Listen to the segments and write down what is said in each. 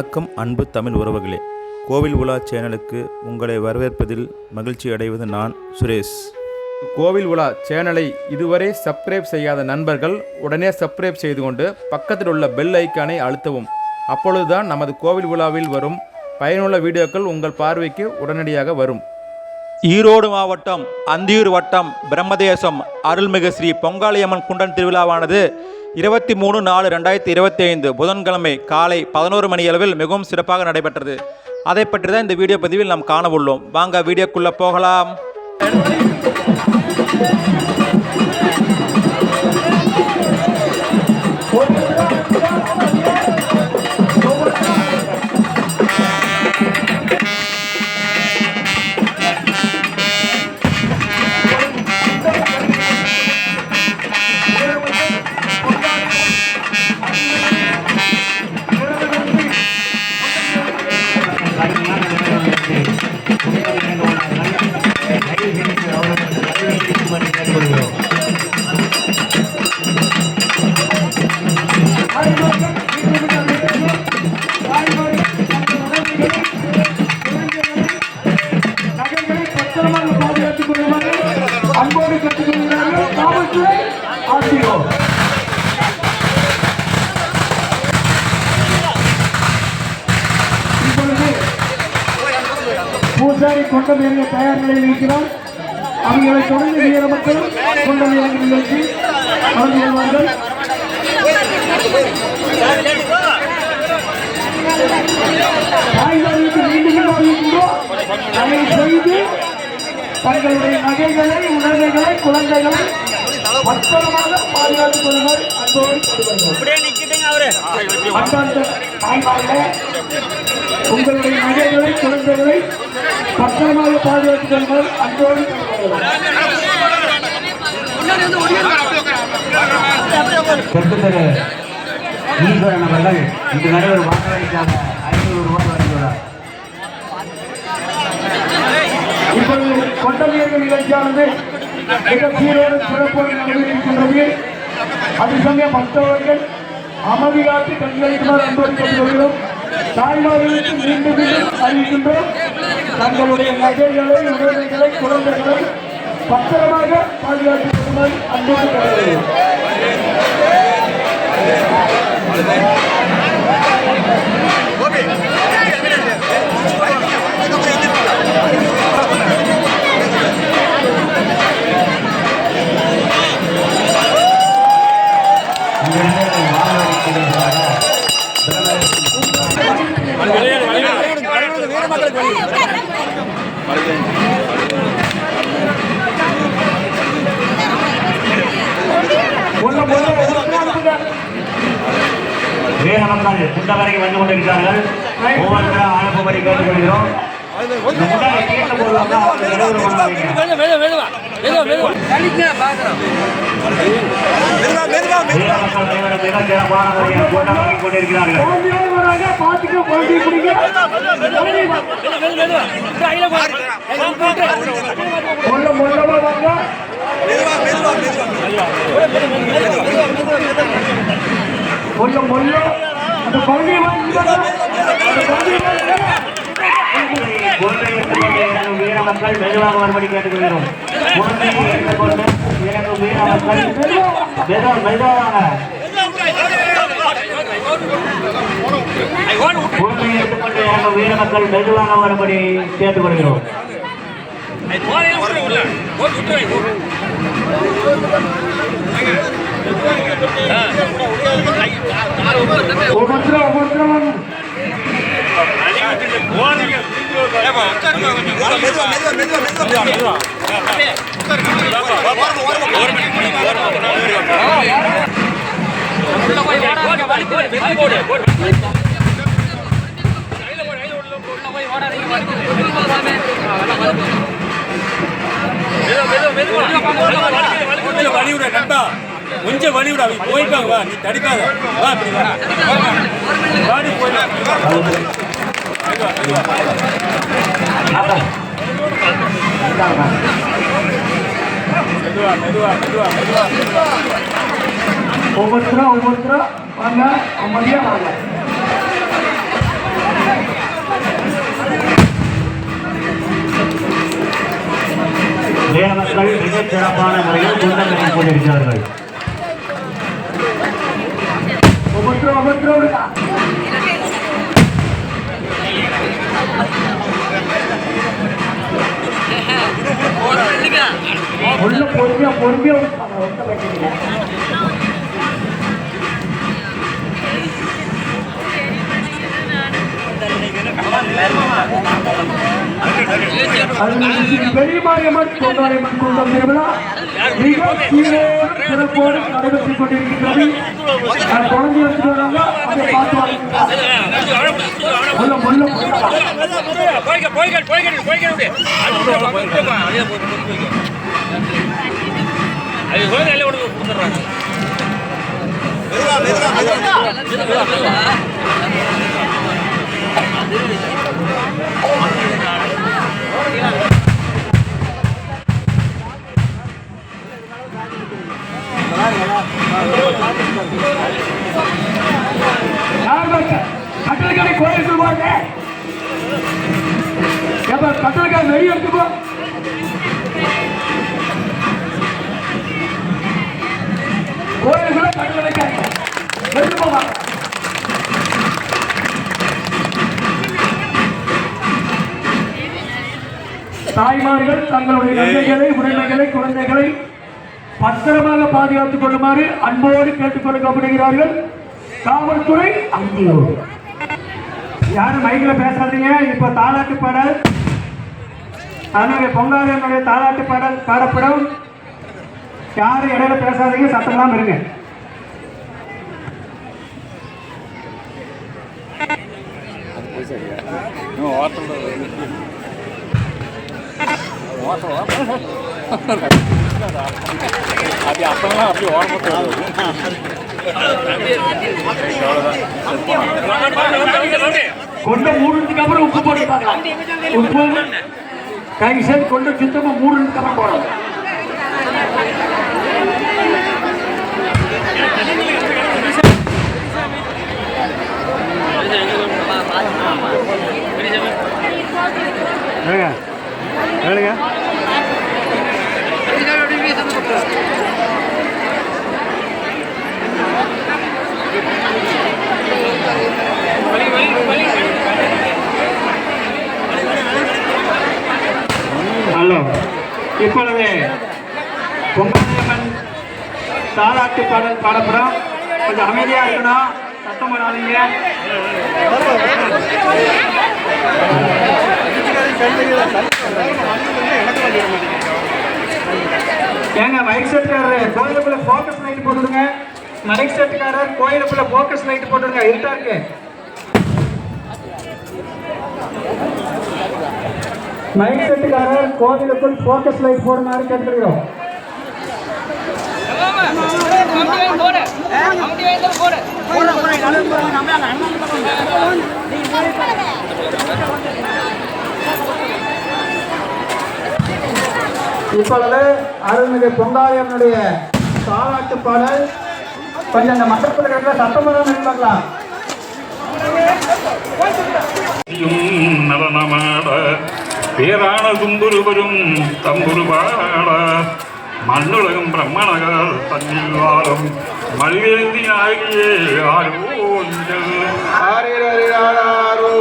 வணக்கம் அன்பு தமிழ் உறவுகளே. கோவில் உலா சேனலுக்கு உங்களை வரவேற்பதில் மகிழ்ச்சி அடைவது நான் சுரேஷ். கோவில் உலா சேனலை இதுவரை சப்ஸ்கிரைப் செய்யாத நண்பர்கள் உடனே சப்ஸ்கிரைப் செய்து கொண்டு பக்கத்தில் உள்ள பெல் ஐக்கானை அழுத்தவும். அப்பொழுதுதான் நமது கோவில் உலாவில் வரும் பயனுள்ள வீடியோக்கள் உங்கள் பார்வைக்கு உடனடியாக வரும். ஈரோடு மாவட்டம் அந்தியூர் வட்டம் பிரம்மதேசம் அருள்மிகு ஸ்ரீ பொங்காளியம்மன் குண்டன் திருவிழாவானது இருபத்தி மூணு நாலு ரெண்டாயிரத்தி இருபத்தி ஐந்து புதன்கிழமை காலை பதினோரு மணி அளவில் மிகவும் சிறப்பாக நடைபெற்றது. அதை பற்றி தான் இந்த வீடியோ பதிவில் நாம் காண உள்ளோம். வாங்க வீடியோக்குள்ளே போகலாம். அன்போடு கற்றுக்கொள்கிறார்கள் காவல்துறை ஆசிரியோ பூசாரி கொண்டம் மேலே தயார் நிலையில் இருக்கிறார். அவர்களை தொடர்ந்து வீர மக்கள் கொண்டம் மேலே நிகழ்ச்சி. கலந்து கொள்வார்கள் தாய்மார்களுக்கு மீண்டும் அறிவிக்கின்றோம் அதை செய்து தங்களுடைய நகைகளை உணர்வுகளை குழந்தைகளை பத்திரமாக பாதுகாத்துக் கொள்ளுங்கள். அன்போடு உங்களுடைய நகைகளை குழந்தைகளை பத்திரமாக பாதுகாத்துக் கொள்ளுங்கள். அன்போடு தெற்கு ஈஸ்வரன் அவர்கள் இன்று வாக்களிக்காக இப்பொழுது கொண்டவியர்கள் நிகழ்ச்சியானது மிக சீரோடு சிறப்போடு நடைபெற்றிருக்கின்றது. அது சமயம் மற்றவர்கள் அமைதி காத்து கண்களிக்குமாறு அன்போடு கொள்கிறோம். தாய்மார்களுக்கு மீண்டும் மீண்டும் அறிவிக்கின்றோம். தங்களுடைய நகைகளை உடல்களை குழந்தைகளை பத்திரமாக பாதுகாத்துக் கொள்ளுமாறு அன்போடு கொள்கிறோம். இங்கிருந்து ஒன்று ஒன்று ஒன்று வீர மக்கள் குண்டவரைக்கு வந்து கொண்டிருக்கிறார்கள். ஒவ்வொருத்தரும் அனுப்பும்படி கேட்டுக்கொள்கிறோம். இந்த பிடிங்க மொல்ல மொல்லமா வாங்க மொல்ல மொல்ல அந்த வீர மக்கள் மெதுவாக வரும்படி கேட்டுக்கொள்கிறோம் வீர மக்கள் மெதுவாக வரும்படி கேட்டுக் கொள்கிறோம் வீர மக்கள் மெதுவா மெதுவா மெதுவா மெதுவா ஒவ்வொருத்தரும் நண்பா கொஞ்சம் அவங்க போயிட்டாங்க வா நீ தடிக்காத வா அப்படி வா. வாடி போயிடலாம் மெதுவா மெதுவா மெதுவா மெதுவா மெதுவா ஒவ்வொருத்தரா ஒவ்வொருத்தரா? வாங்க அமைதியா வாங்க. தேவர்கள் மிகச் சிறப்பான முறையில் குண்டங்களை கொண்டிருக்கிறார்கள் ஒவ்வொருத்தரும் ஒவ்வொருத்தரும் இருக்கா உள்ள பொறுமையா பொறுமையா பெரியமாரியம்மன் ஒண்ணும் பிரச்சனை திருவிழா மிக சிறப்போடு நடைபெற்றுக் கொண்டிருக்கிறது குழந்தை எடுத்துட்டு அதை பார்த்து வாங்க. தாய்மார்கள் தங்களுடைய நன்மைகளை உடைமைகளை குழந்தைகளை பத்திரமாக பாதுகாத்துக் கொள்ளுமாறு அன்போடு கேட்டுக் கொள்ளப்படுகிறார்கள் காவல்துறை அந்தியோடு யாரும் மைக்ல பேசாதீங்க. இப்ப தாலாட்டு பாடல். அதனுடைய பொங்காலையனுடைய தாலாட்டு பாடல் பாடப்படும். யாரும் இடையில பேசாதீங்க. சத்தம் இருங்க. கொண்ட மூடுறதுக்கு அப்புறம் உப்பு போட்டு பார்க்கலாம். உப்பு கை சேர்த்து கொண்ட சுத்தமா மூடுறதுக்கு அப்புறம் போடணும் ஹலோ. இப்பொழுது பொங்கலம்மன் தாராட்டு பாடல் பாடப்படும். கொஞ்சம் அமைதியா இருக்கணும். சத்தம் பண்ணாதீங்க ஏங்க மைக் செட்டுக்காரர் கோயிலுக்குள்ள ஃபோக்கஸ் லைட் போட்டுடுங்க மைக் செட்டுக்காரர் கோயிலுக்குள்ள ஃபோக்கஸ் லைட் போட்டுடுங்க இருட்டா இருக்கு. மைக் செட்டுக்காரர் கோவிலுக்குள் ஃபோக்கஸ் லைட் போடுமாறு கேட்டுக்கிறோம். இப்பொழுது அருள்மிகு பொங்காயனுடைய தாலாட்டு பாடல். கொஞ்சம் இருக்கிற சத்தம் பண்ணாமல் பார்க்கலாம். நலனமாட பேரான தும்புருவரும் தம்புருபாட மண்ணுலகம் பிரம்மணகள் தன்னில் வாழும் மல்வேந்தி ஆகியே ஆர்வோஞ்சல் ஆரிரரிராரோ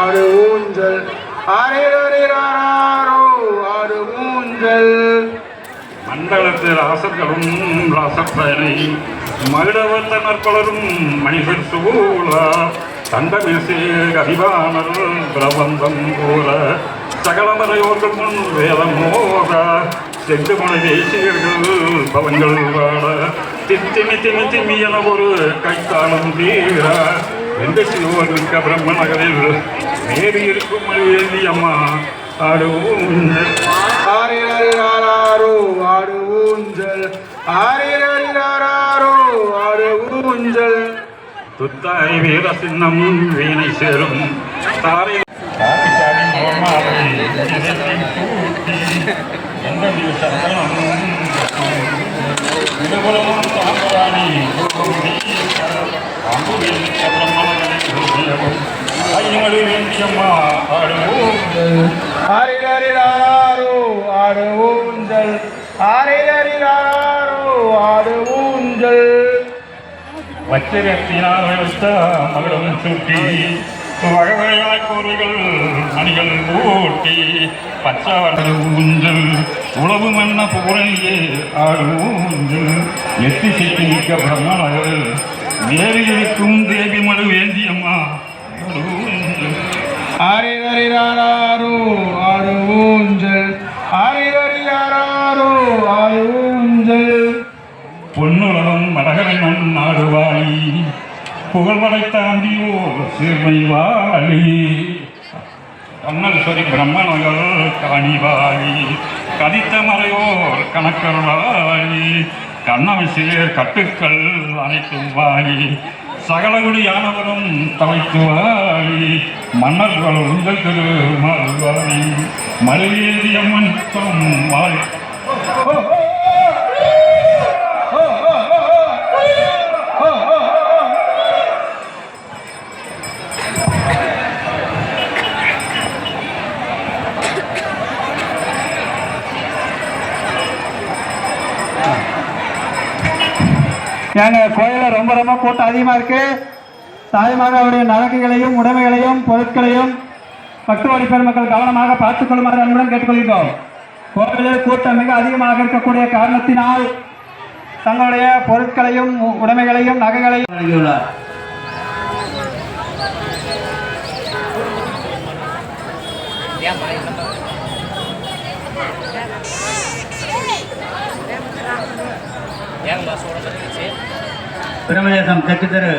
ஆடு ஊஞ்சல். ஆரிரரிராரோ ஆடு ஊஞ்சல் மண்டலத்து ராசர்களும் ராசப்பயனை மகிழவந்தனர் பலரும் மனிதர் சூழ தண்டமேசே கதிவானர் பிரபந்தம் கூற சகலமறையோர்கள் முன் வேதம் மோத சென்று மொழி தேசியர்கள் பவன்கள் வாழ தித்திமி திமி திமி என ஒரு கைத்தாளம் தீர எந்த சிறுவர் மிக்க பிரம்ம நகரில் மேறி இருக்கும் அம்மா ஆடுவோம் ஆரிரரிராரோ ஆடு ஊஞ்சல். ஆரிரரிராரோ ஆடு ஊஞ்சல். துத்தாய் வீர சின்னம் வீணை சேரும். தாரை ஆரிரரிராரோ ஆடு ஊஞ்சல். ஆரையிலோ ஆடு ஊஞ்சல். வச்சிரத்தினால் வைத்த மகளும் சுட்டி வகவகையாய் கூறுகள் மணிகள் ஊட்டி பச்சை ஊஞ்சல் உழவு மன்ன புகழையே ஆடு ஊஞ்சல். எத்தி சிட்டி மிக்க பிரம்மனகல் தேவி இருக்கும் தேவி மடு வேந்தியம்மா ஆடு ஆறு ஊஞ்சல். பொன்னுலகம் மண் நாடுவாளி புகழ் படைத்தாண்டியோர் சிறுமை வாழி. கண்ணல் சொரி பிரம்மணர்கள் காணிவாளி கதித்த மறையோர் கணக்கருளாளி கண்ணமை சேர் கட்டுக்கள் அனைத்தும் வாழி. சகலகுடியானவரும் தலைத்து வாழி. மன்னர்கள் உங்கள் திரு மாழ்வாழி மலையேறி அம்மன் வாழி. ஏங்க கோயிலில் ரொம்ப ரொம்ப கூட்டம் அதிகமாக இருக்கு. தாய்மார்களுடைய நலக்குகளையும் உடைமைகளையும் பொருட்களையும் பட்டுவாடி பெருமக்கள் கவனமாக பார்த்துக் கொள்ளுமாறு அன்புடன் கேட்டுக்கொள்கிறோம் கோவிலில் கூட்டம் மிக அதிகமாக இருக்கக்கூடிய காரணத்தினால் தங்களுடைய பொருட்களையும் உ- உடைமைகளையும் நகைகளையும் வழங்கியுள்ளார். பிரமதேசம் தெற்கு தெரு